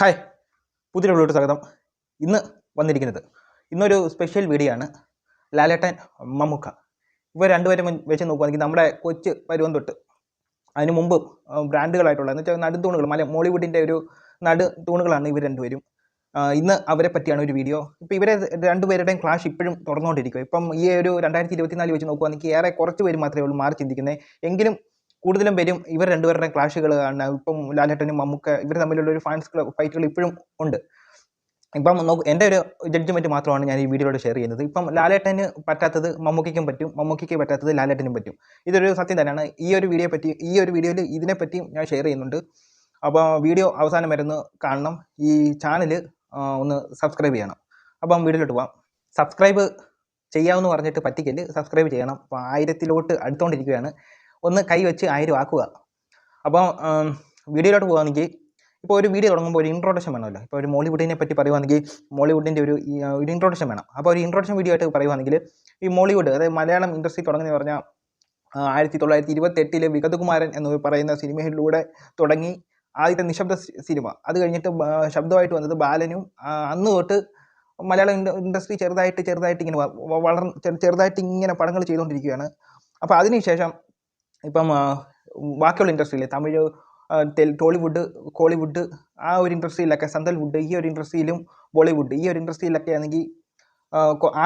Hi പുതിയ വീഡിയോട്ട് സ്വാഗതം. ഇന്ന് വന്നിരിക്കുന്നത് ഇന്നൊരു സ്പെഷ്യൽ വീഡിയോ ആണ്. ലാലേട്ടൻ മമ്മൂക്ക. ഇവർ രണ്ടുപേരും വെച്ച് നോക്കുകയാണെങ്കിൽ നമ്മുടെ കൊച്ച് പരുവം തൊട്ട് അതിന് മുമ്പ് ബ്രാൻഡുകളായിട്ടുള്ള എന്ന് വെച്ചാൽ നടുത്തൂണുകൾ മല മോളിവുഡിന്റെ ഒരു നടു തൂണുകളാണ് ഇവർ രണ്ടുപേരും. ഇന്ന് അവരെ പറ്റിയാണ് ഒരു വീഡിയോ ഇപ്പോൾ ഇവരെ രണ്ടുപേരുടെയും ക്ലാഷ് ഇപ്പോഴും തുടർന്നുകൊണ്ടിരിക്കും ഇപ്പം ഈ ഒരു രണ്ടായിരത്തി ഇരുപത്തിനാല് വെച്ച് നോക്കുകയാണെങ്കിൽ ഏറെ കുറച്ച് പേര് മാത്രമേ ഉള്ളൂ മാറി ചിന്തിക്കുന്നത് എങ്കിലും കൂടുതലും പേരും ഇവർ രണ്ടുപേരുടെ ക്ലാഷുകൾ ആണ്. ഇപ്പം ലാലേട്ടനും മമ്മൂക്ക ഇവർ തമ്മിലുള്ള ഒരു ഫാൻസ് ഫൈറ്റുകൾ ഇപ്പോഴും ഉണ്ട്. ഇപ്പം നോക്ക് എന്റെ ഒരു ജഡ്ജ്മെന്റ് മാത്രമാണ് ഞാൻ ഈ വീഡിയോയിലൂടെ ഷെയർ ചെയ്യുന്നത്. ഇപ്പം ലാലേട്ടന് പറ്റാത്തത് മമ്മൂക്കയ്ക്കും പറ്റും മമ്മൂക്കയ്ക്ക് പറ്റാത്തത് ലാലേട്ടനും പറ്റും. ഇതൊരു സത്യം തന്നെയാണ്. ഈ ഒരു വീഡിയോ പറ്റി ഈ ഒരു വീഡിയോയിൽ ഇതിനെപ്പറ്റിയും ഞാൻ ഷെയർ ചെയ്യുന്നുണ്ട്. അപ്പോൾ വീഡിയോ അവസാനം വരുന്ന കാണണം. ഈ ചാനൽ ഒന്ന് സബ്സ്ക്രൈബ് ചെയ്യണം. അപ്പം വീഡിയോയിലോട്ട് പോവാം. സബ്സ്ക്രൈബ് ചെയ്യാമെന്ന് പറഞ്ഞിട്ട് പറ്റിക്കൽ സബ്സ്ക്രൈബ് ചെയ്യണം. അപ്പോൾ ആയിരത്തിലോട്ട് അടുത്തുകൊണ്ടിരിക്കുകയാണ് ഒന്ന് കൈ വെച്ച് ആയിരം ആക്കുക. അപ്പോൾ വീഡിയോയിലോട്ട് പോകുകയാണെങ്കിൽ ഇപ്പോൾ ഒരു വീഡിയോ തുടങ്ങുമ്പോൾ ഒരു ഇൻട്രോഡക്ഷൻ വേണമല്ലോ. ഇപ്പോൾ ഒരു മോളിവുഡിനെ പറ്റി പറയുവാണെങ്കിൽ മോളിവുഡിന്റെ ഒരു ഒരു ഇൻട്രോഡക്ഷൻ വേണം. അപ്പോൾ ഒരു ഇൻട്രോഡക്ഷൻ വീഡിയോ ആയിട്ട് പറയുവാണെങ്കിൽ ഈ മോളിവുഡ് അതായത് മലയാളം ഇൻഡസ്ട്രി തുടങ്ങുന്നത് പറഞ്ഞാൽ ആയിരത്തി തൊള്ളായിരത്തി ഇരുപത്തെട്ടിൽ വിഗതകുമാരൻ എന്ന് പറയുന്ന സിനിമയിലൂടെ തുടങ്ങി ആദ്യത്തെ നിശബ്ദ സിനിമ. അത് കഴിഞ്ഞിട്ട് ശബ്ദമായിട്ട് വന്നത് ബാലനും അന്ന് തൊട്ട് മലയാളം ഇൻഡസ്ട്രി ചെറുതായിട്ട് ചെറുതായിട്ട് ഇങ്ങനെ വ- വ- വളർന്ന് ചെറു- ചെറുതായിട്ട് ഇങ്ങനെ പടങ്ങൾ ചെയ്തുകൊണ്ടിരിക്കുകയാണ്. അപ്പോൾ അതിനുശേഷം ഇപ്പം ബാക്കിയുള്ള ഇൻഡസ്ട്രിയിൽ തമിഴ് ടോളിവുഡ് കോളിവുഡ് ആ ഒരു ഇൻഡസ്ട്രിയിലൊക്കെ സന്തൽവുഡ് ഈ ഒരു ഇൻഡസ്ട്രിയിലും ബോളിവുഡ് ഈ ഒരു ഇൻഡസ്ട്രിയിലൊക്കെ ആണെങ്കിൽ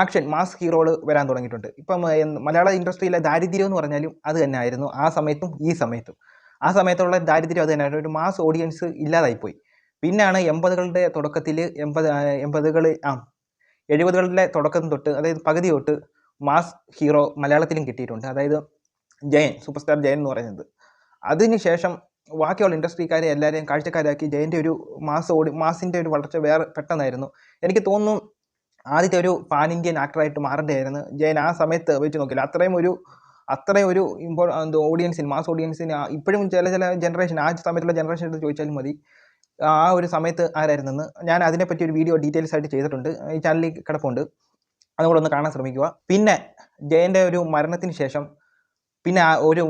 ആക്ഷൻ മാസ് ഹീറോകൾ വരാൻ തുടങ്ങിയിട്ടുണ്ട്. ഇപ്പം മലയാള ഇൻഡസ്ട്രിയിലെ ദാരിദ്ര്യം എന്ന് പറഞ്ഞാലും അത് തന്നെ ആയിരുന്നു ആ സമയത്തും ഈ സമയത്തും. ആ സമയത്തുള്ള ദാരിദ്ര്യം അത് തന്നെയായിരുന്നു. ഒരു മാസ് ഓഡിയൻസ് ഇല്ലാതായിപ്പോയി. പിന്നാണ് എൺപതുകളുടെ തുടക്കത്തിൽ എൺപത് എൺപതുകൾ ആ എഴുപതുകളുടെ തുടക്കം തൊട്ട് അതായത് പകുതി തൊട്ട് മാസ് ഹീറോ മലയാളത്തിലും കിട്ടിയിട്ടുണ്ട്. അതായത് ജയൻ സൂപ്പർ സ്റ്റാർ ജയൻ എന്ന് പറയുന്നത്. അതിനുശേഷം ബാക്കിയുള്ള ഇൻഡസ്ട്രിക്കാരെ എല്ലാവരെയും കാഴ്ചക്കാരാക്കി ജയന്റെ ഒരു മാസ് ഓടി മാസിന്റെ ഒരു വളർച്ച വേറെ പെട്ടെന്നായിരുന്നു. എനിക്ക് തോന്നുന്നു ആദ്യത്തെ ഒരു പാൻ ഇന്ത്യൻ ആക്ടറായിട്ട് മാറേണ്ടതായിരുന്നു ജയൻ ആ സമയത്ത് വെച്ച് നോക്കില്ല അത്രയും ഒരു അത്രയും ഒരു ഇമ്പോ ഓഡിയൻസിന് മാസ് ഓഡിയൻസിന് ഇപ്പോഴും ചില ചില ജനറേഷൻ ആ സമയത്തുള്ള ജനറേഷൻ എടുത്ത് ചോദിച്ചാലും മതി. ആ ഒരു സമയത്ത് ആരായിരുന്നെന്ന്. ഞാൻ അതിനെപ്പറ്റി ഒരു വീഡിയോ ഡീറ്റെയിൽസ് ആയിട്ട് ചെയ്തിട്ടുണ്ട്. ഈ ചാനലിൽ കിടപ്പുണ്ട്. അതും കൂടെ ഒന്ന് കാണാൻ ശ്രമിക്കുക. പിന്നെ ജയന്റെ ഒരു മരണത്തിന് ശേഷം പിന്നെ ഒരു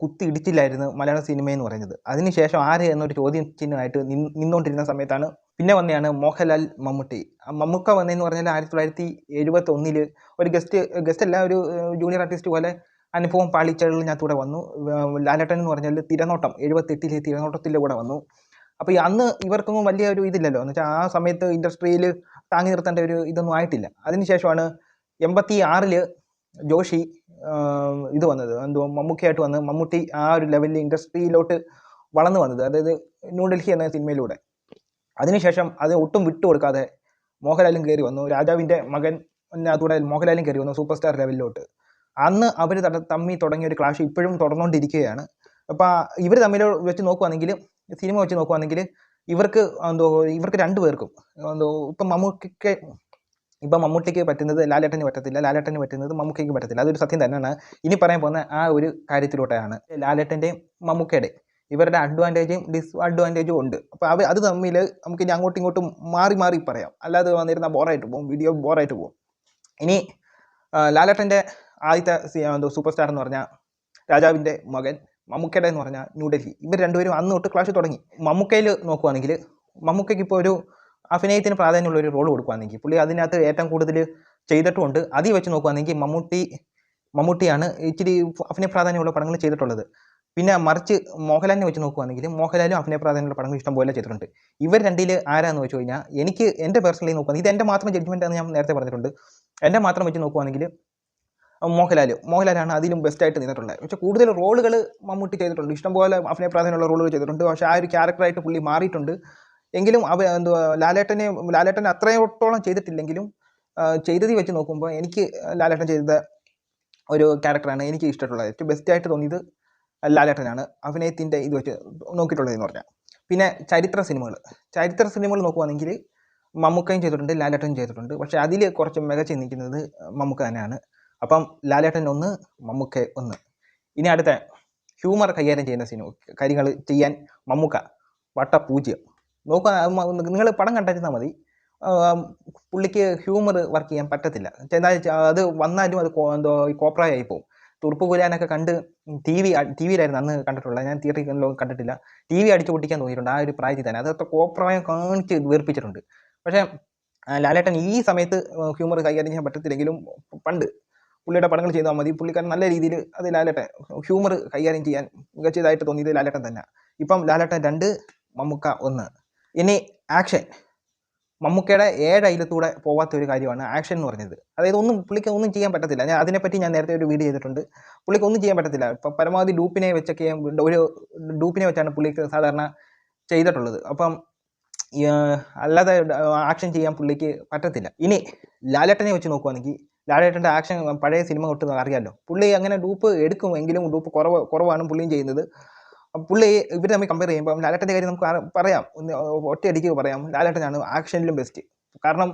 കുത്തി ഇടിച്ചില്ലായിരുന്നു മലയാള സിനിമ എന്ന് പറയുന്നത്. അതിനുശേഷം ആര് എന്നൊരു ചോദ്യം ചിഹ്നമായിട്ട് നിന്ന് നിന്നുകൊണ്ടിരുന്ന സമയത്താണ് പിന്നെ വന്നെയാണ് മോഹൻലാൽ മമ്മൂട്ടി. മമ്മൂക്ക വന്നതെന്ന് പറഞ്ഞാൽ ആയിരത്തി തൊള്ളായിരത്തി എഴുപത്തി ഒന്നിൽ ഒരു ഗസ്റ്റ് ഗസ്റ്റ് അല്ല ഒരു ജൂനിയർ ആർട്ടിസ്റ്റ് പോലെ അനുഭവം പാളിച്ചകളിനകത്തൂടെ വന്നു. ലാലേട്ടൻ എന്ന് പറഞ്ഞാൽ തിരനോട്ടം എഴുപത്തെട്ടിലെ തിരനോട്ടത്തിന്റെ കൂടെ വന്നു. അപ്പോൾ ഈ അന്ന് ഇവർക്കൊന്നും വലിയ ഒരു ഇതില്ലല്ലോ. എന്ന് വെച്ചാൽ ആ സമയത്ത് ഇൻഡസ്ട്രിയിൽ താങ്ങി നിർത്തേണ്ട ഒരു ഇതൊന്നും ആയിട്ടില്ല. അതിനുശേഷമാണ് എൺപത്തി ആറിൽ ജോഷി ഇത് വന്നത്. എന്തോ മമ്മൂക്കയായിട്ട് വന്ന് മമ്മൂട്ടി ആ ഒരു ലെവലിൽ ഇൻഡസ്ട്രിയിലോട്ട് വളർന്നു വന്നത്. അതായത് ന്യൂഡൽഹി എന്ന സിനിമയിലൂടെ. അതിനുശേഷം അത് ഒട്ടും വിട്ടുകൊടുക്കാതെ മോഹൻലാലും കയറി വന്നു. രാജാവിന്റെ മകൻ അതുകൂടെ മോഹൻലാലും കയറി വന്നു സൂപ്പർ സ്റ്റാർ ലെവലിലോട്ട് അന്ന് അവർ തമ്മിൽ തുടങ്ങിയ ഒരു ക്ലാഷ് ഇപ്പോഴും തുടർന്നുകൊണ്ടിരിക്കുകയാണ് അപ്പോൾ ഇവർ തമ്മിൽ വെച്ച് നോക്കുവാണെങ്കിൽ സിനിമ വെച്ച് നോക്കുവാണെങ്കിൽ ഇവർക്ക് എന്തോ ഇവർക്ക് രണ്ടു പേർക്കും എന്തോ ഇപ്പം മമ്മൂട്ടിക്ക് ഇപ്പം മമ്മൂട്ടിക്ക് പറ്റുന്നത് ലാലേട്ടന് പറ്റത്തില്ല ലാലേട്ടന് പറ്റുന്നത് മമ്മൂക്കയ്ക്ക് പറ്റത്തില്ല. അതൊരു സത്യം തന്നെയാണ്. ഇനി പറയാൻ പോകുന്ന ആ ഒരു കാര്യത്തിലൂടെയാണ് ലാലേട്ടന്റെയും മമ്മൂക്കയുടെയും ഇവരുടെ അഡ്വാന്റേജും ഡിസ്അഡ്വാന്റേജും ഉണ്ട്. അപ്പോൾ അവ അത് തമ്മിൽ നമുക്ക് ഇനി അങ്ങോട്ടും ഇങ്ങോട്ടും മാറി മാറി പറയാം. അല്ലാതെ വന്നിരുന്ന ബോറായിട്ട് പോകും വീഡിയോ ബോറായിട്ട് പോകും. ഇനി ലാലേട്ടന്റെ ആദ്യത്തെ എന്തോ സൂപ്പർ സ്റ്റാർ എന്ന് പറഞ്ഞാൽ രാജാവിന്റെ മകൻ മമ്മൂക്കയുടെ എന്ന് പറഞ്ഞാൽ ന്യൂഡൽഹി ഇവർ രണ്ടുപേരും അന്ന് തൊട്ട് ക്ലാഷ് തുടങ്ങി. മമ്മൂക്കയിൽ നോക്കുവാണെങ്കിൽ മമ്മൂക്കയ്ക്ക് ഇപ്പോൾ ഒരു അഭിനയത്തിന് പ്രാധാന്യമുള്ള ഒരു റോൾ കൊടുക്കുകയാണെങ്കിൽ പുള്ളി അതിനകത്ത് ഏറ്റവും കൂടുതൽ ചെയ്തിട്ടുമുണ്ട് അതിൽ വെച്ച് നോക്കുകയാണെങ്കിൽ മമ്മൂട്ടി മമ്മൂട്ടിയാണ് ഇച്ചിരി അഭിനയ പ്രാധാന്യമുള്ള പടങ്ങൾ ചെയ്തിട്ടുള്ളത്. പിന്നെ മറിച്ച് മോഹൻലാലിനെ വെച്ച് നോക്കുകയാണെങ്കിൽ മോഹൻലാലും അഭിനയ പ്രാധാന്യമുള്ള പടങ്ങൾ ഇഷ്ടംപോലെ ചെയ്തിട്ടുണ്ട്. ഇവർ രണ്ടിൽ ആരാന്ന് വെച്ച് കഴിഞ്ഞാൽ എനിക്ക് എന്റെ പേഴ്സണലി നോക്കുകയാണെങ്കിൽ ഇത് എന്റെ മാത്രം ജഡ്ജ്മെന്റ് ആണ് ഞാൻ നേരത്തെ പറഞ്ഞിട്ടുണ്ട്. എന്റെ മാത്രം വെച്ച് നോക്കുകയാണെങ്കിൽ മോഹൻലാൽ മോഹൻലാലാണ് അതിലും ബെസ്റ്റായിട്ട് നിന്നിട്ടുള്ളത്. പക്ഷേ കൂടുതൽ റോളുകൾ മമ്മൂട്ടി ചെയ്തിട്ടുണ്ട്. ഇഷ്ടംപോലെ അഭിനയ പ്രാധാന്യമുള്ള റോളുകൾ ചെയ്തിട്ടുണ്ട്. പക്ഷേ ആ ഒരു ക്യാരക്ടറായിട്ട് പുള്ളി മാറിയിട്ടുണ്ട്. എങ്കിലും അവ എന്തുവാ ലാലേട്ടനെ ലാലേട്ടൻ അത്രയോട്ടോളം ചെയ്തിട്ടില്ലെങ്കിലും ചെയ്തത് വെച്ച് നോക്കുമ്പോൾ എനിക്ക് ലാലേട്ടൻ ചെയ്ത ഒരു ക്യാരക്ടറാണ് എനിക്ക് ഇഷ്ടമുള്ളത് ഏറ്റവും ബെസ്റ്റായിട്ട് തോന്നിയത് ലാലേട്ടനാണ്. അഭിനയത്തിന്റെ ഇത് വെച്ച് നോക്കിയിട്ടുള്ളതെന്ന് പറഞ്ഞാൽ പിന്നെ ചരിത്ര സിനിമകൾ. ചരിത്ര സിനിമകൾ നോക്കുവാണെങ്കിൽ മമ്മൂക്കയും ചെയ്തിട്ടുണ്ട് ലാലേട്ടനും ചെയ്തിട്ടുണ്ട്. പക്ഷേ അതിൽ കുറച്ച് മികച്ച് നിൽക്കുന്നത് മമ്മൂക്ക തന്നെയാണ്. അപ്പം ലാലേട്ടൻ ഒന്ന് മമ്മൂക്ക ഒന്ന്. ഇനി അടുത്ത ഹ്യൂമർ കൈകാര്യം ചെയ്യുന്ന സിനിമ കാര്യങ്ങൾ ചെയ്യാൻ മമ്മൂക്ക വട്ട പൂജ്യം നോക്കുക നിങ്ങൾ പടം കണ്ടിരുന്നാൽ മതി. പുള്ളിക്ക് ഹ്യൂമർ വർക്ക് ചെയ്യാൻ പറ്റത്തില്ല. അത് വന്നാലും അത് എന്തോ കോപ്രായി പോകും. തുറുപ്പ് കുരാനൊക്കെ കണ്ട് ടി വി ടി വിയിലായിരുന്നു അന്ന് കണ്ടിട്ടുള്ളത്. ഞാൻ തിയേറ്ററിൽ കണ്ടിട്ടില്ല. ടി വി അടിച്ചു പൊട്ടിക്കാൻ തോന്നിയിട്ടുണ്ട്. ആ ഒരു പ്രായത്തിൽ തന്നെ. അതൊക്കെ കോപ്രായം കാണിച്ച് വീർപ്പിച്ചിട്ടുണ്ട്. പക്ഷേ ലാലേട്ടൻ ഈ സമയത്ത് ഹ്യൂമർ കൈകാര്യം ചെയ്യാൻ പറ്റത്തില്ലെങ്കിലും പണ്ട് പുള്ളിയുടെ പടങ്ങൾ ചെയ്താൽ മതി. പുള്ളിക്കാരൻ നല്ല രീതിയിൽ അത് ലാലേട്ടൻ ഹ്യൂമർ കൈകാര്യം ചെയ്യാൻ മികച്ചതായിട്ട് തോന്നിയത് ലാലേട്ടൻ തന്നെ ഇപ്പം ലാലേട്ടൻ രണ്ട് മമ്മുക്ക ഒന്ന്. ഇനി ആക്ഷൻ മമ്മൂക്കയുടെ ഏഴ് അയിലത്തൂടെ പോവാത്ത ഒരു കാര്യമാണ് ആക്ഷൻ എന്ന് പറഞ്ഞത്. അതായത് ഒന്നും പുള്ളിക്ക് ഒന്നും ചെയ്യാൻ പറ്റത്തില്ല. ഞാൻ അതിനെപ്പറ്റി ഞാൻ നേരത്തെ ഒരു വീഡിയോ ചെയ്തിട്ടുണ്ട്. പുള്ളിക്ക് ഒന്നും ചെയ്യാൻ പറ്റത്തില്ല. ഇപ്പം പരമാവധി ഡൂപ്പിനെ വെച്ചൊക്കെ ഒരു ഡൂപ്പിനെ വെച്ചാണ് പുള്ളിക്ക് സാധാരണ ചെയ്തിട്ടുള്ളത്. അപ്പം അല്ലാതെ ആക്ഷൻ ചെയ്യാൻ പുള്ളിക്ക് പറ്റത്തില്ല. ഇനി ലാലേട്ടനെ വെച്ച് നോക്കുവാണെങ്കിൽ ലാലേട്ടന്റെ ആക്ഷൻ പഴയ സിനിമ തൊട്ട് അറിയാമല്ലോ പുള്ളി അങ്ങനെ ഡൂപ്പ് എടുക്കുമെങ്കിലും ഡൂപ്പ് കുറവ് കുറവാണ് പുള്ളിയും ചെയ്യുന്നത്. പുള്ളി ഇവർ തമ്മിൽ കമ്പയർ ചെയ്യുമ്പോൾ ലാലേട്ടന്റെ കാര്യം നമുക്ക് പറയാം. ഒറ്റയടിക്ക് പറയാം. ലാലേട്ടനാണ് ആക്ഷനിലും ബെസ്റ്റ് കാരണം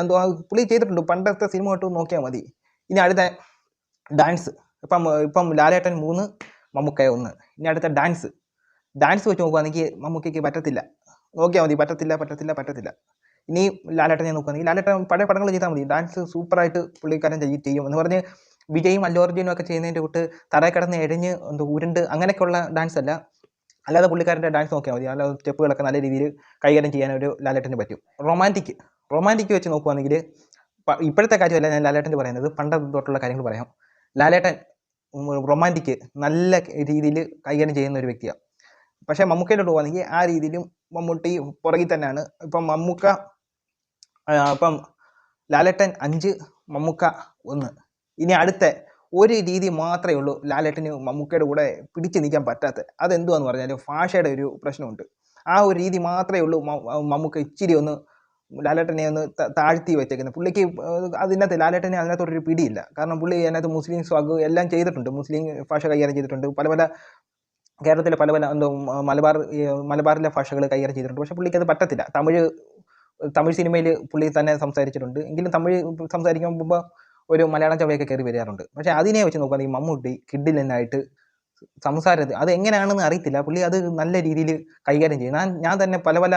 എന്തോ പുള്ളി ചെയ്തിട്ടുണ്ട്. പണ്ടത്തെ സിനിമ തൊട്ട് നോക്കിയാൽ മതി. ഇനി അടുത്ത ഡാൻസ് ഇപ്പം ഇപ്പം ലാലേട്ടൻ മൂന്ന് മമ്മൂക്കയ ഒന്ന്. ഇനി അടുത്ത ഡാൻസ് ഡാൻസ് വെച്ച് നോക്കുകയാണെങ്കിൽ മമ്മൂക്കയ്ക്ക് പറ്റത്തില്ല. നോക്കിയാൽ മതി. പറ്റത്തില്ല പറ്റത്തില്ല പറ്റത്തില്ല. ഇനി ലാലേട്ടനെ നോക്കുകയാണെങ്കിൽ ലാലേട്ടൻ പഴയ പടങ്ങൾ ചെയ്താൽ മതി. ഡാൻസ് സൂപ്പറായിട്ട് പുള്ളിക്കാരൻ ചെയ്യും. എന്ന് പറഞ്ഞ് വിജയും അല്ലു ഒക്കെ ചെയ്യുന്നതിന്റെ കൂട്ട് തറയിൽ കിടന്ന് എഴിഞ്ഞ് എന്തോ ഉരുണ്ട് അങ്ങനെയൊക്കെയുള്ള ഡാൻസ് അല്ല. അല്ലാതെ പുള്ളിക്കാരന്റെ ഡാൻസ് നോക്കിയാൽ മതി. അല്ലാതെ സ്റ്റെപ്പുകളൊക്കെ നല്ല രീതിയിൽ കൈകാര്യം ചെയ്യാൻ ഒരു ലാലേട്ടന് പറ്റും. റൊമാന്റിക് റൊമാന്റിക് വെച്ച് നോക്കുവാണെങ്കിൽ ഇപ്പോഴത്തെ കാര്യമല്ല ഞാൻ ലാലേട്ടന്റെ പറയുന്നത്. പണ്ട് തൊട്ടുള്ള കാര്യങ്ങൾ പറയാം. ലാലേട്ടൻ റൊമാന്റിക് നല്ല രീതിയിൽ കൈകാര്യം ചെയ്യുന്ന ഒരു വ്യക്തിയാണ് പക്ഷേ മമ്മൂക്കയിലോട്ട് പോകുകയാണെങ്കിൽ ആ രീതിയിലും മമ്മൂട്ടി പുറകിൽ തന്നെയാണ്. ഇപ്പം മമ്മൂക്ക ഇപ്പം ലാലേട്ടൻ അഞ്ച് മമ്മൂക്ക ഒന്ന്. ഇനി അടുത്ത ഒരു രീതി മാത്രമേ ഉള്ളൂ ലാലേട്ടന് മമ്മൂക്കയുടെ കൂടെ പിടിച്ചു നിൽക്കാൻ പറ്റാത്ത. അതെന്തുവാന്ന് പറഞ്ഞാൽ ഭാഷയുടെ ഒരു പ്രശ്നമുണ്ട്. ആ ഒരു രീതി മാത്രമേ ഉള്ളൂ മമ്മൂക്ക ഇച്ചിരി ഒന്ന് ലാലേട്ടനെ ഒന്ന് താഴ്ത്തി വെച്ചേക്കുന്നത്. പുള്ളിക്ക് അതിനകത്ത് ലാലേട്ടനെ അതിനകത്തൊരു പിടിയില്ല. കാരണം പുള്ളി അതിനകത്ത് മുസ്ലിം സ്വാഗ് എല്ലാം ചെയ്തിട്ടുണ്ട്. മുസ്ലിം ഭാഷ കൈകാര്യം ചെയ്തിട്ടുണ്ട്. പല പല കേരളത്തിലെ പല പല എന്തോ മലബാർ മലബാറിലെ ഭാഷകൾ കൈകാര്യം ചെയ്തിട്ടുണ്ട്. പക്ഷേ പുള്ളിക്ക് അത് പറ്റത്തില്ല. തമിഴ് തമിഴ് സിനിമയിൽ പുള്ളി തന്നെ സംസാരിച്ചിട്ടുണ്ട്. എങ്കിലും തമിഴ് സംസാരിക്കുമ്പോൾ ഒരു മലയാളം ചവയൊക്കെ കയറി വരാറുണ്ട്. പക്ഷെ അതിനെ വെച്ച് നോക്കുകയാണെങ്കിൽ മമ്മൂട്ടി കിഡിലെന്നായിട്ട് സംസാരത്തിൽ അത് എങ്ങനെയാണെന്ന് അറിയത്തില്ല. പുള്ളി അത് നല്ല രീതിയിൽ കൈകാര്യം ചെയ്യും. ഞാൻ ഞാൻ തന്നെ പല പല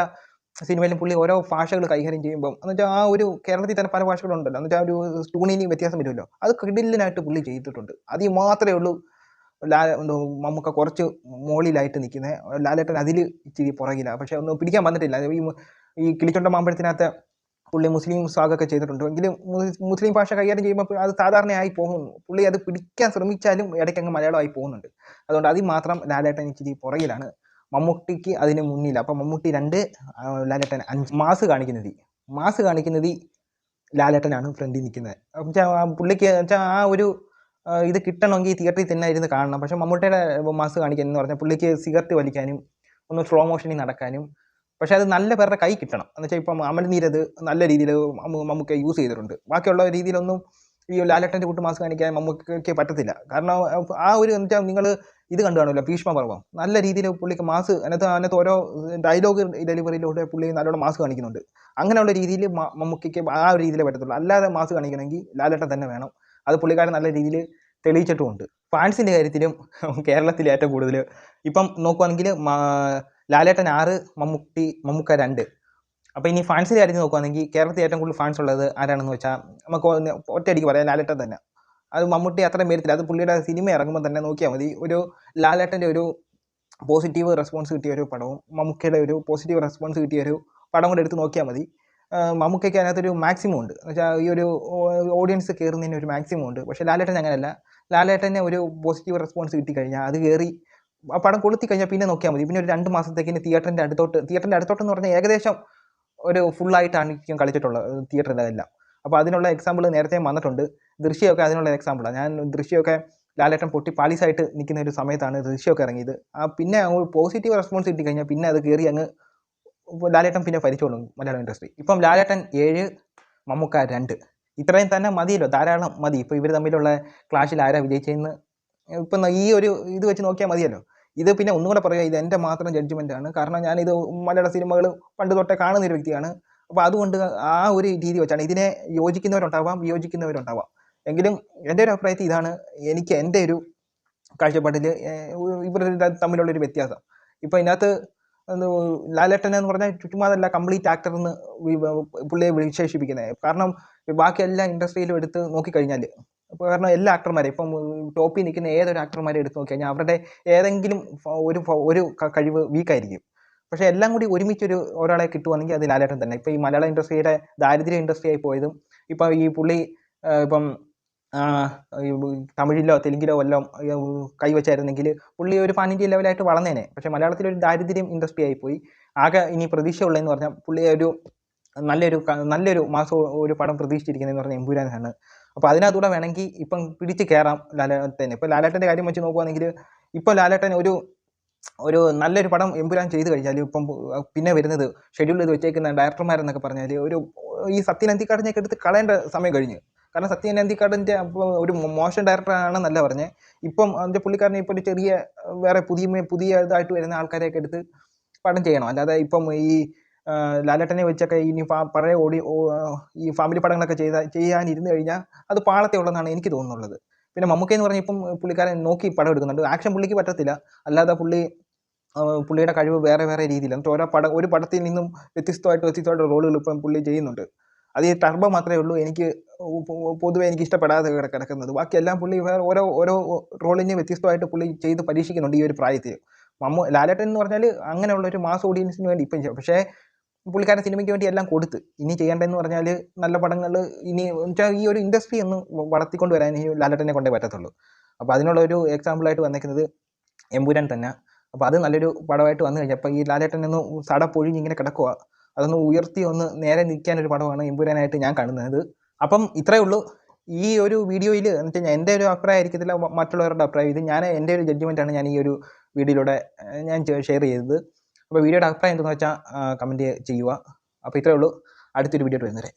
സിനിമയിലും പുള്ളി ഓരോ ഭാഷകൾ കൈകാര്യം ചെയ്യുമ്പോൾ എന്ന് വെച്ചാൽ ആ ഒരു കേരളത്തിൽ തന്നെ പല ഭാഷകളുണ്ടല്ലോ എന്ന് വെച്ചാൽ ഒരു ട്യൂണിന് വ്യത്യാസം വരുമല്ലോ. അത് കിഡിലിനായിട്ട് പുള്ളി ചെയ്തിട്ടുണ്ട്. അത് മാത്രമേ ഉള്ളൂ ലാ മമ്മൂക്ക കുറച്ച് മുകളിലായിട്ട് നിൽക്കുന്നത് ലാലേട്ടൻ അതിൽ ഇച്ചിരി പുറകിലാണ് പക്ഷെ ഒന്നും പിടിക്കാൻ വന്നിട്ടില്ല. ഈ ഈ കിളിച്ചൊണ്ട മാമ്പഴത്തിനകത്ത് പുള്ളി മുസ്ലിം സ്വാഗൊക്കെ ചെയ്തിട്ടുണ്ട്. എങ്കിലും മുസ്ലിം ഭാഷ കൈകാര്യം ചെയ്യുമ്പോൾ അത് സാധാരണയായി പോകുന്നു. പുള്ളി അത് പിടിക്കാൻ ശ്രമിച്ചാലും ഇടയ്ക്കങ്ങ് മലയാളമായി പോകുന്നുണ്ട്. അതുകൊണ്ട് അതിൽ മാത്രം ലാലേട്ടൻ ഇച്ചിരി പുറകിലാണ്. മമ്മൂട്ടിക്ക് അതിന് മുന്നിൽ അപ്പം മമ്മൂട്ടി രണ്ട് ലാലേട്ടൻ അഞ്ച്. മാസ് കാണിക്കുന്നത് മാസ് കാണിക്കുന്നത് ലാലേട്ടനാണ് ഫ്രണ്ടിൽ നിൽക്കുന്നത്. പുള്ളിക്ക് വെച്ചാൽ ആ ഒരു ഇത് കിട്ടണമെങ്കിൽ തിയേറ്ററിൽ തന്നെ ഇരുന്ന് കാണണം. പക്ഷേ മമ്മൂട്ടിയുടെ മാസ് കാണിക്കാൻ എന്ന് പറഞ്ഞാൽ പുള്ളിക്ക് സിഗരറ്റ് വലിക്കാനും ഒന്ന് സ്ലോ മോഷനിൽ നടക്കാനും പക്ഷേ അത് നല്ല പേരുടെ കൈ കിട്ടണം. എന്ന് വെച്ചാൽ ഇപ്പം അമൽ നീരത് നല്ല രീതിയിൽ മമ്മൂക്ക യൂസ് ചെയ്തിട്ടുണ്ട്. ബാക്കിയുള്ള രീതിയിലൊന്നും ഈ ലാലേട്ടന്റെ കൂട്ട് മാസ്ക് കാണിക്കാൻ മമ്മൂക്കയ്ക്ക് പറ്റത്തില്ല. കാരണം ആ ഒരു എന്ന് വെച്ചാൽ നിങ്ങൾ ഇത് കണ്ടു കാണുമല്ലോ ഭീഷ്മപർവം നല്ല രീതിയിൽ പുള്ളിക്ക് മാസ് അതിനകത്ത് അതിനകത്ത് ഓരോ ഡയലോഗ് ഡെലിവറിയിലൂടെ പുള്ളി നല്ലോണം മാസ് കാണിക്കുന്നുണ്ട്. അങ്ങനെയുള്ള രീതിയിൽ മമ്മൂക്കയ്ക്ക് ആ ഒരു രീതിയിലേ പറ്റത്തുള്ളൂ. അല്ലാതെ മാസ് കാണിക്കണമെങ്കിൽ ലാലേട്ടൻ തന്നെ വേണം. അത് പുള്ളിക്കാരൻ നല്ല രീതിയിൽ തെളിയിച്ചിട്ടുമുണ്ട്. ഫാൻസിന്റെ കാര്യത്തിലും കേരളത്തിൽ ഏറ്റവും കൂടുതൽ ഇപ്പം നോക്കുവാണെങ്കിൽ ലാലേട്ടൻ ആറ് മമ്മൂട്ടി മമ്മൂക്ക രണ്ട്. അപ്പോൾ ഇനി ഫാൻസിന്റെ കാര്യത്തിൽ നോക്കുവാണെങ്കിൽ കേരളത്തിൽ ഏറ്റവും കൂടുതൽ ഫാൻസ് ഉള്ളത് ആരാണെന്ന് വെച്ചാൽ നമുക്ക് ഒറ്റയടിക്ക് പറയാം ലാലേട്ടൻ തന്നെ. അത് മമ്മൂട്ടി അത്രയും പേരത്തില്ല അത് പുള്ളിയുടെ സിനിമ ഇറങ്ങുമ്പോൾ തന്നെ നോക്കിയാൽ മതി. ഒരു ലാലേട്ടന്റെ ഒരു പോസിറ്റീവ് റെസ്പോൺസ് കിട്ടിയ ഒരു പടവും മമ്മൂക്കയുടെ ഒരു പോസിറ്റീവ് റെസ്പോൺസ് കിട്ടിയ ഒരു പടം കൂടെ എടുത്ത് നോക്കിയാൽ മതി. മമ്മൂക്കയ്ക്ക് അതിനകത്തൊരു മാക്സിമം ഉണ്ട്. എന്ന് വെച്ചാൽ ഈ ഒരു ഓഡിയൻസ് കയറുന്നതിന് ഒരു മാക്സിമം ഉണ്ട്. പക്ഷേ ലാലേട്ടൻ അങ്ങനെയല്ല ലാലേട്ടനെ ഒരു പോസിറ്റീവ് റെസ്പോൺസ് കിട്ടിക്കഴിഞ്ഞാൽ അത് കയറി ആ പടം കൊളുത്തി കഴിഞ്ഞാൽ പിന്നെ നോക്കിയാൽ മതി. പിന്നെ ഒരു രണ്ട് മാസത്തേക്ക് ഇനി തിയേറ്ററിന്റെ അടുത്തോട്ട് തിയേറ്ററിന്റെ അടുത്തോട്ട് എന്ന് പറഞ്ഞാൽ ഏകദേശം ഒരു ഫുള്ളായിട്ടാണ് കളിച്ചിട്ടുള്ളത് തിയേറ്ററിലെല്ലാം അപ്പോൾ അതിനുള്ള എക്സാമ്പിൾ നേരത്തെ വന്നിട്ടുണ്ട്. ദൃശ്യമൊക്കെ അതിനുള്ള എക്സാമ്പിളാണ് ഞാൻ ദൃശ്യമൊക്കെ ലാലേട്ടൻ പൊട്ടി പാളീസായിട്ട് നിൽക്കുന്ന ഒരു സമയത്താണ് ദൃശ്യമൊക്കെ ഇറങ്ങിയത്. ആ പിന്നെ ഒരു പോസിറ്റീവ് റെസ്പോൺസ് കിട്ടി കിട്ടിക്കഴിഞ്ഞാൽ പിന്നെ അത് കയറി അങ്ങ് ലാലേട്ടം ലാലേട്ടൻ പിന്നെ ഭരിച്ചോളും മലയാളം ഇൻഡസ്ട്രി. ഇപ്പം ലാലേട്ടൻ ഏഴ് മമ്മൂക്ക രണ്ട്. ഇത്രയും തന്നെ മതിയല്ലോ ധാരാളം മതി. ഇപ്പോൾ ഇവർ തമ്മിലുള്ള ക്ലാഷിൽ ആരാ വിജയിച്ചതെന്ന് ഇപ്പം ഈ ഒരു ഇത് വെച്ച് നോക്കിയാൽ മതിയല്ലോ. ഇത് പിന്നെ ഒന്നും കൂടെ പറയുക ഇത് എന്റെ മാത്രം ജഡ്ജ്മെന്റ് ആണ്. കാരണം ഞാനിത് മലയാള സിനിമകൾ പണ്ട് തൊട്ടേ കാണുന്ന ഒരു വ്യക്തിയാണ്. അപ്പോൾ അതുകൊണ്ട് ആ ഒരു രീതി വെച്ചാണ് ഇതിനെ യോജിക്കുന്നവരുണ്ടാവാം വിയോജിക്കുന്നവരുണ്ടാവാം. എങ്കിലും എന്റെ ഒരു അഭിപ്രായത്തിൽ ഇതാണ് എനിക്ക് എന്റെ ഒരു കാഴ്ചപ്പാടിൽ ഇവർ തമ്മിലുള്ളൊരു വ്യത്യാസം. ഇപ്പോൾ ഇതിനകത്ത് ലാലേട്ടൻ എന്ന് പറഞ്ഞാൽ ചുറ്റുമാതല്ല കംപ്ലീറ്റ് ആക്ടർ എന്ന് പുള്ളിയെ വിശേഷിപ്പിക്കുന്നത് കാരണം ബാക്കി എല്ലാ ഇൻഡസ്ട്രിയിലും എടുത്ത് നോക്കിക്കഴിഞ്ഞാൽ കാരണം എല്ലാ ആക്ടർമാരും ഇപ്പം ടോപ്പിൽ നിൽക്കുന്ന ഏതൊരു ആക്ടർമാരെ എടുത്ത് നോക്കി കഴിഞ്ഞാൽ അവരുടെ ഏതെങ്കിലും ഒരു ഒരു കഴിവ് വീക്കായിരിക്കും പക്ഷേ എല്ലാം കൂടി ഒരുമിച്ചൊരു ഒരാളെ കിട്ടുവാണെങ്കിൽ അത് ലാലേട്ടൻ തന്നെ. ഇപ്പോൾ ഈ മലയാള ഇൻഡസ്ട്രിയുടെ ദാരിദ്ര്യ ഇൻഡസ്ട്രി ആയി പോയതും ഇപ്പോൾ ഈ പുള്ളി ഇപ്പം തമിഴിലോ തെലുങ്കിലോ വല്ലതും കൈവച്ചായിരുന്നെങ്കിൽ പുള്ളി ഒരു പാൻ ലെവലായിട്ട് വളർന്നേനെ. പക്ഷേ മലയാളത്തിലൊരു ദാരിദ്ര്യം ഇൻഡസ്ട്രി ആയിപ്പോയി ആകെ ഇനി പ്രതീക്ഷ ഉള്ളതെന്ന് പറഞ്ഞാൽ പുള്ളി ഒരു നല്ലൊരു നല്ലൊരു മാസം ഒരു പടം പ്രതീക്ഷിച്ചിരിക്കുന്നതെന്ന് പറഞ്ഞാൽ എമ്പുരാനാണ് അപ്പോൾ അതിനകത്തൂടെ വേണമെങ്കിൽ ഇപ്പം പിടിച്ച് കയറാം ലാലേട്ടനെ. ഇപ്പോൾ ലാലേട്ടന്റെ കാര്യം വെച്ച് നോക്കുവാണെങ്കിൽ ഇപ്പോൾ ലാലേട്ടൻ ഒരു ഒരു നല്ലൊരു പടം എമ്പുരാൻ ചെയ്ത് കഴിഞ്ഞാൽ ഇപ്പം പിന്നെ വരുന്നത് ഷെഡ്യൂൾ ചെയ്ത് വെച്ചേക്കുന്ന ഡയറക്ടർമാരെന്നൊക്കെ പറഞ്ഞാൽ ഒരു ഈ സത്യൻ അന്തിക്കാടിനെയൊക്കെ എടുത്ത് കളയേണ്ട സമയം കഴിഞ്ഞു. കാരണം സത്യൻ അന്തിക്കാടിന്റെ ഒരു മോശം ഡയറക്ടറാണെന്നല്ല പറഞ്ഞത് ഇപ്പം അതിന്റെ പുള്ളിക്കാരനെ ഇപ്പോൾ ഒരു ചെറിയ വേറെ പുതിയ പുതിയ ഇതായിട്ട് വരുന്ന ആൾക്കാരെയൊക്കെ എടുത്ത് പടം ചെയ്യണം. അല്ലാതെ ഇപ്പം ഈ ലാലേട്ടനെ വെച്ചൊക്കെ ഇനി ഫാ പഴയ ഓടി ഈ ഫാമിലി പടങ്ങളൊക്കെ ചെയ്ത ചെയ്യാനിരുന്നു കഴിഞ്ഞാൽ അത് പാളത്തെ ഉള്ളതെന്നാണ് എനിക്ക് തോന്നുന്നുള്ളത്. പിന്നെ മമ്മൂക്ക എന്ന് പറഞ്ഞാൽ ഇപ്പം പുള്ളിക്കാരൻ നോക്കി പടം എടുക്കുന്നുണ്ട്. ആക്ഷൻ പുള്ളിക്ക് പറ്റത്തില്ല. അല്ലാതെ പുള്ളി പുള്ളിയുടെ കഴിവ് വേറെ വേറെ എന്നിട്ട് ഓരോ പടം ഒരു പടത്തിൽ നിന്നും വ്യത്യസ്തമായിട്ട് വ്യത്യസ്തമായിട്ട് റോളുകൾ ഇപ്പം പുള്ളി ചെയ്യുന്നുണ്ട്. അത് ഈ ടർബോ മാത്രമേ ഉള്ളൂ. എനിക്ക് പൊതുവേ എനിക്ക് ഇഷ്ടപ്പെടാതെ കിട- കിടക്കുന്നത്. ബാക്കിയെല്ലാം പുള്ളി വേറെ ഓരോ ഓരോ റോളിനെ വ്യത്യസ്തമായിട്ട് പുള്ളി ചെയ്ത് പരീക്ഷിക്കുന്നുണ്ട് ഈ ഒരു പ്രായത്തിൽ. മമ്മൂ ലാലേട്ടൻ എന്ന് പറഞ്ഞാൽ അങ്ങനെയുള്ള ഒരു മാസ് ഓഡിയൻസിന് വേണ്ടി ഇപ്പം പക്ഷേ പുള്ളിക്കാരൻ സിനിമയ്ക്ക് വേണ്ടി എല്ലാം കൊടുത്ത്. ഇനി ചെയ്യേണ്ടതെന്ന് പറഞ്ഞാൽ നല്ല പടങ്ങൾ ഇനി വെച്ചാൽ ഈ ഒരു ഇൻഡസ്ട്രി ഒന്ന് വളർത്തിക്കൊണ്ട് വരാൻ ഈ ലാലട്ടനെ കൊണ്ടേ പറ്റത്തുള്ളൂ. അപ്പോൾ അതിനുള്ള ഒരു എക്സാമ്പിളായിട്ട് വന്നേക്കുന്നത് എമ്പുരാൻ തന്നെ. അപ്പോൾ അത് നല്ലൊരു പടമായിട്ട് വന്നു കഴിഞ്ഞപ്പോൾ ഈ ലാലേട്ടൻ ഒന്ന് സട പൊഴിഞ്ഞ് ഇങ്ങനെ കിടക്കുക അതൊന്ന് ഉയർത്തി ഒന്ന് നേരെ നിൽക്കാനൊരു പടമാണ് എമ്പുരാനായിട്ട് ഞാൻ കാണുന്നത്. അപ്പം ഇത്രയേ ഉള്ളൂ. ഈ ഒരു വീഡിയോയിൽ എന്ന് ഞാൻ എന്റെ ഒരു അഭിപ്രായം ആയിരിക്കത്തില്ല. മറ്റുള്ളവരുടെ അഭിപ്രായം. ഇത് ഞാൻ എന്റെ ഒരു ജഡ്ജ്മെന്റാണ് ഞാൻ ഈ ഒരു വീഡിയോയിലൂടെ ഞാൻ ഷെയർ ചെയ്തത്. അപ്പോൾ വീഡിയോയുടെ അഭിപ്രായം എന്തെന്ന് വെച്ചാൽ കമന്റ് ചെയ്യുക. അപ്പോൾ ഇത്രയേ ഉള്ളൂ. അടുത്തൊരു വീഡിയോ വരുന്നവരെ.